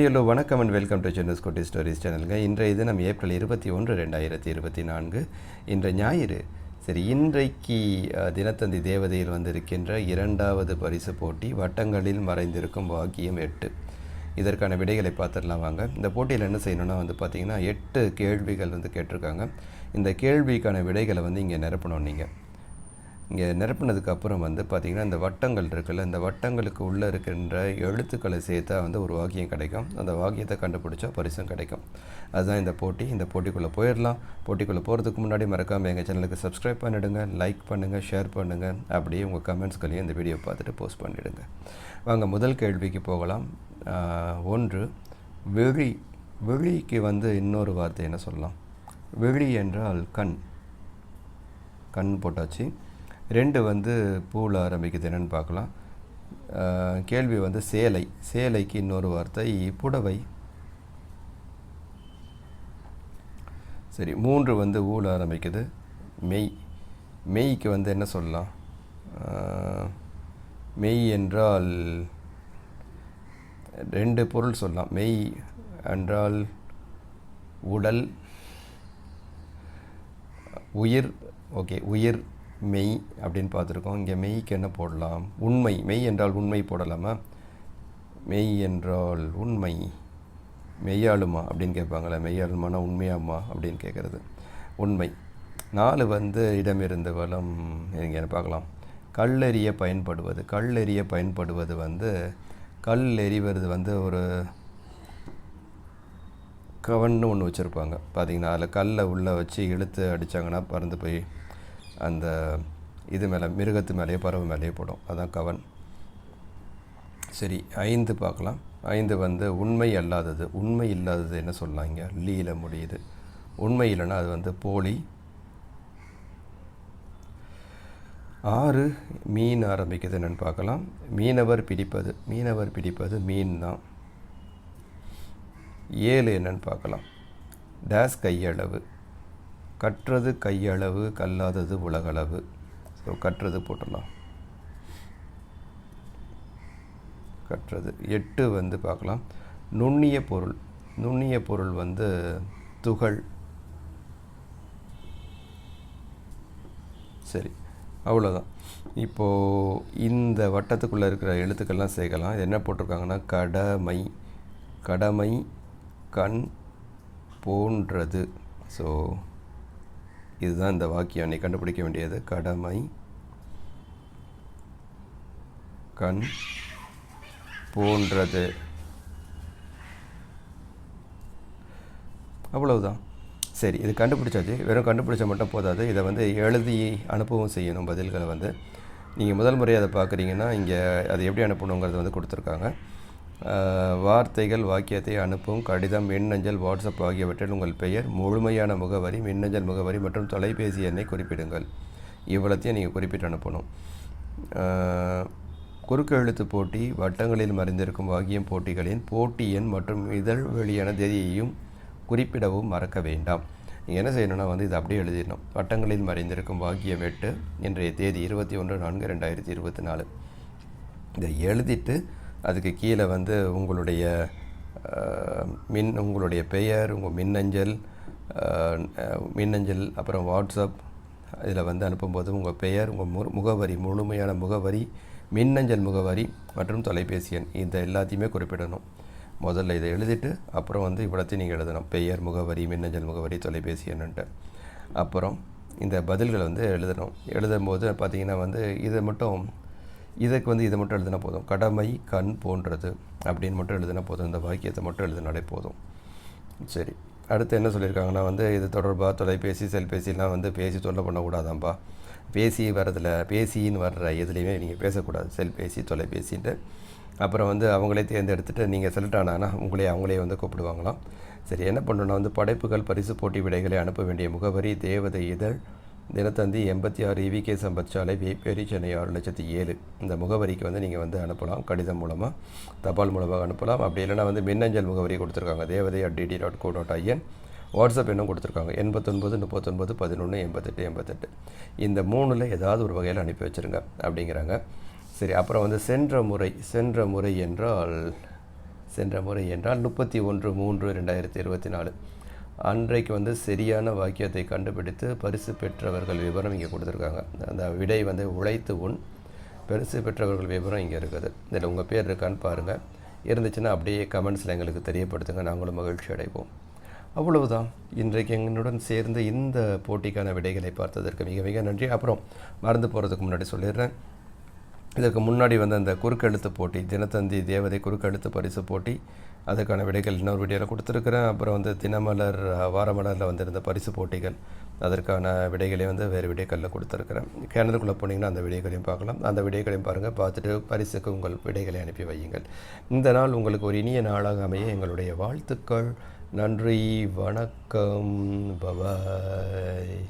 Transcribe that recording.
Hello வணக்கம் and welcome to சென்னஸ் கோட்டி stories சேனலுங்க இன்றைய இது நம்ம ஏப்ரல் இருபத்தி ஒன்று ரெண்டாயிரத்தி இருபத்தி நான்கு. இன்று ஞாயிறு. சரி இன்றைக்கு தினத்தந்தி தேவதையில் வந்திருக்கின்ற இரண்டாவது பரிசு போட்டி வட்டங்களில் மறைந்திருக்கும் வாக்கியம் எட்டு. இதற்கான விடைகளை பார்த்துடலாம் வாங்க. இந்த போட்டியில் என்ன செய்யணும்னா வந்து பார்த்தீங்கன்னா எட்டு கேள்விகள் வந்து கேட்டிருக்காங்க. இந்த கேள்விக்கான விடைகளை வந்து இங்கே நிரப்பணும் நீங்கள் இங்கே நிரப்புனதுக்கு அப்புறம் வந்து பார்த்திங்கன்னா இந்த வட்டங்கள் இருக்குல்ல இந்த வட்டங்களுக்கு உள்ளே இருக்கின்ற எழுத்துக்களை சேர்த்தா வந்து ஒரு வாக்கியம் கிடைக்கும். அந்த வாக்கியத்தை கண்டுபிடிச்சா பரிசும் கிடைக்கும். அதுதான் இந்த போட்டி. இந்த போட்டிக்குள்ளே போயிடலாம். போட்டிக்குள்ளே போகிறதுக்கு முன்னாடி மறக்காமல் எங்கள் சேனலுக்கு சப்ஸ்கிரைப் பண்ணிவிடுங்க லைக் பண்ணுங்கள் ஷேர் பண்ணுங்கள் அப்படியே உங்கள் கமெண்ட்ஸ்களையும் இந்த வீடியோ பார்த்துட்டு போஸ்ட் பண்ணிவிடுங்க வாங்க முதல் கேள்விக்கு போகலாம். ஒன்று விழி விழிக்கு வந்து இன்னொரு வார்த்தை என்ன சொல்லலாம்? விழி என்றால் கண். கண் போட்டாச்சு. ரெண்டு வந்து பூவில் ஆரம்பிக்குது என்னென்னு பார்க்கலாம். கேள்வி வந்து சேலை. சேலைக்கு இன்னொரு வார்த்தை புடவை. சரி மூன்று வந்து ஊழ ஆரம்பிக்குது. மெய். மெய்க்கு வந்து என்ன சொல்லலாம்? மெய் என்றால் ரெண்டு பொருள் சொல்லலாம். மெய் என்றால் உடல் உயிர் ஓகே உயிர் மெய் அப்படின்னு பார்த்துருக்கோம். இங்கே மெய்க்கு என்ன போடலாம்? உண்மை. மெய் என்றால் உண்மை போடலாமா? மெய் என்றால் உண்மை. மெய்யாளுமா அப்படின்னு கேட்பாங்களே மெய்யாளுமானா உண்மையாமா அப்படின்னு கேட்குறது. உண்மை. நாலு வந்து இடமிருந்து வளம். இங்கே பார்க்கலாம். கல்லெறிய பயன்படுவது. கல்லெறிய பயன்படுவது வந்து கல் எறிவது வந்து ஒரு கவன்னு ஒன்று வச்சுருப்பாங்க. பார்த்தீங்கன்னா அதில் கல்லை உள்ளே வச்சு இழுத்து அடித்தாங்கன்னா பறந்து போய் அந்த இது மேலே மிருகத்து மேலேயோ பறவை மேலேயே போடும். அதுதான் கவன். சரி ஐந்து பார்க்கலாம். ஐந்து வந்து உண்மை அல்லாதது. உண்மை இல்லாதது என்ன சொல்லலாம் லீல முடியுது. உண்மை இல்லைன்னா அது வந்து போலி. ஆறு மீன் ஆரம்பிக்குது என்னென்னு பார்க்கலாம். மீனவர் பிடிப்பது. மீனவர் பிடிப்பது மீன் தான். ஏழு என்னன்னு பார்க்கலாம். டேஸ் கையளவு. கற்றது கையளவு கல்லாதது உலகளவு. ஸோ கற்றது போட்டலாம் கற்றது. எட்டு வந்து பார்க்கலாம். நுண்ணிய பொருள். நுண்ணிய பொருள் வந்து துகள். சரி அவ்வளோதான் இப்போது இந்த வட்டத்துக்குள்ளே இருக்கிற எழுத்துக்கள்லாம் சேர்க்கலாம். இது என்ன போட்டிருக்காங்கன்னா கடமை. கடமை கண் போன்றது. ஸோ இதுதான் இந்த வாக்கியம். நீ கண்டுபிடிக்க வேண்டியது கடமை. கண் போன்றது. அவ்வளவுதான். சரி இது கண்டுபிடிச்சாச்சு. வெறும் கண்டுபிடிச்சா மட்டும் போதாது. இதை வந்து எழுதி அனுப்பவும் செய்யணும் பதில்களை வந்து. நீங்கள் முதல் முறை அதை பார்க்குறீங்கன்னா இங்கே அதை எப்படி அனுப்பணுங்கிறது வந்து கொடுத்துருக்காங்க. வார்த்தைகள் வாக்கியத்தை அனுப்பும் கடிதம் மின்னஞ்சல் வாட்ஸ்அப் ஆகியவற்றில் உங்கள் பெயர் முழுமையான முகவரி மின்னஞ்சல் முகவரி மற்றும் தொலைபேசி எண்ணை குறிப்பிடுங்கள். இவ்வளத்தையும் நீங்கள் குறிப்பிட்டு அனுப்பணும். குறுக்கு எழுத்து போட்டி வட்டங்களில் மறைந்திருக்கும் வாக்கியம் போட்டிகளின் போட்டி எண் மற்றும் இதழ் வெளியான தேதியையும் குறிப்பிடவும் மறக்க வேண்டாம். என்ன செய்யணும்னா வந்து இதை அப்படியே எழுதிடணும். வட்டங்களில் மறைந்திருக்கும் வாக்கியம் எட்டு இன்றைய தேதி இருபத்தி ஒன்று நான்கு ரெண்டாயிரத்தி இருபத்தி நாலு. இதை எழுதிட்டு அதுக்கு கீழே வந்து உங்களுடைய மின் உங்களுடைய பெயர் உங்கள் மின்னஞ்சல் மின்னஞ்சல் அப்புறம் வாட்ஸ்அப் இதில் வந்து அனுப்பும்போது உங்கள் பெயர் உங்கள் மு முகவரி முழுமையான முகவரி மின்னஞ்சல் முகவரி மற்றும் தொலைபேசி எண். இந்த எல்லாத்தையுமே குறிப்பிடணும். முதல்ல இதை எழுதிட்டு அப்புறம் வந்து இவ்வளோத்தையும் நீங்கள் எழுதணும். பெயர் முகவரி மின்னஞ்சல் முகவரி தொலைபேசி எண்ணுன்ட்டு. அப்புறம் இந்த பதில்களை வந்து எழுதணும். எழுதும்போது பார்த்தீங்கன்னா வந்து இதை மட்டும் இதுக்கு வந்து இதை மட்டும் எழுதினா போதும். கடமை கண் போன்றது அப்படின்னு மட்டும் எழுதினா போதும். இந்த வாக்கியத்தை மட்டும் எழுதினாலே போதும். சரி. அடுத்து என்ன சொல்லியிருக்காங்கன்னா வந்து இது தொடர்பாக தொலைபேசி செல்பேசிலாம் வந்து பேசி தொல்லை பண்ணக்கூடாதாம்பா. பேசி வரதில் பேசின்னு வர்ற எதுலேயுமே நீங்கள் பேசக்கூடாது. செல்பேசி தொலைபேசின்ட்டு. அப்புறம் வந்து அவங்களே தேர்ந்தெடுத்துட்டு நீங்கள் செலக்ட் ஆனாங்கன்னா உங்களே அவங்களே வந்து கூப்பிடுவாங்களாம். சரி என்ன பண்ணணும்னா வந்து படைப்புகள் பரிசு போட்டி விடைகளை அனுப்ப வேண்டிய முகவரி தேவதை இதழ் தினத்தந்தி எண்பத்தி ஆறு இவிகே சம்பத் சாலை வேப்பேரி சென்னை ஆறு லட்சத்தி ஏழு. இந்த முகவரிக்கு வந்து நீங்கள் வந்து அனுப்பலாம். கடிதம் மூலமாக தபால் மூலமாக அனுப்பலாம். அப்படி இல்லைன்னா வந்து மின்னஞ்சல் முகவரி கொடுத்துருக்காங்க. தேவதை at DD dot co dot I N WhatsApp எண்ணும் கொடுத்துருக்காங்க. எண்பத்தொன்பது முப்பத்தொன்பது பதினொன்று எண்பத்தெட்டு எண்பத்தெட்டு. இந்த மூணில் ஏதாவது ஒரு வகையில் அனுப்பி வச்சுருங்க அப்படிங்கிறாங்க. சரி அப்புறம் வந்து சென்ற முறை சென்ற முறை என்றால் சென்ற முறை என்றால் முப்பத்தி ஒன்று மூன்று ரெண்டாயிரத்தி இருபத்தி நாலு. அன்றைக்கு வந்து சரியான வாக்கியத்தை கண்டுபிடித்து பரிசு பெற்றவர்கள் விவரம் இங்கே கொடுத்துருக்காங்க. அந்த விடை வந்து உழைத்து உன் பரிசு பெற்றவர்கள் விவரம் இங்கே இருக்குது. இதில் உங்கள் பேர் இருக்கான்னு பாருங்கள் இருந்துச்சுன்னா அப்படியே கமெண்ட்ஸில் எங்களுக்கு தெரியப்படுத்துங்க. நாங்களும் மகிழ்ச்சி அடைவோம். அவ்வளவுதான். இன்றைக்கு எங்களுடன் சேர்ந்து இந்த போட்டிக்கான விடைகளை பார்த்ததற்கு மிக மிக நன்றி. அப்புறம் மறந்து போகிறதுக்கு முன்னாடி சொல்லிடுறேன். இதற்கு முன்னாடி வந்து அந்த குறுக்கெழுத்து போட்டி தினத்தந்தி தேவதை குறுக்கெழுத்து பரிசு போட்டி அதுக்கான விடைகள் இன்னொரு வீடியோவில் கொடுத்துருக்குறேன். அப்புறம் வந்து தினமலர் வாரமலரில் வந்திருந்த பரிசு போட்டிகள் அதற்கான விடைகளை வந்து வேறு விடைகளில் கொடுத்துருக்குறேன். கேனலுக்குள்ளே போனீங்கன்னா அந்த விடைகளையும் பார்க்கலாம். அந்த விடைகளையும் பாருங்கள் பார்த்துட்டு பரிசுக்கு உங்கள் விடைகளை அனுப்பி வையுங்கள். இந்த நாள் உங்களுக்கு ஒரு இனிய நாளாக அமைய எங்களுடைய வாழ்த்துக்கள். நன்றி வணக்கம். பபாய்.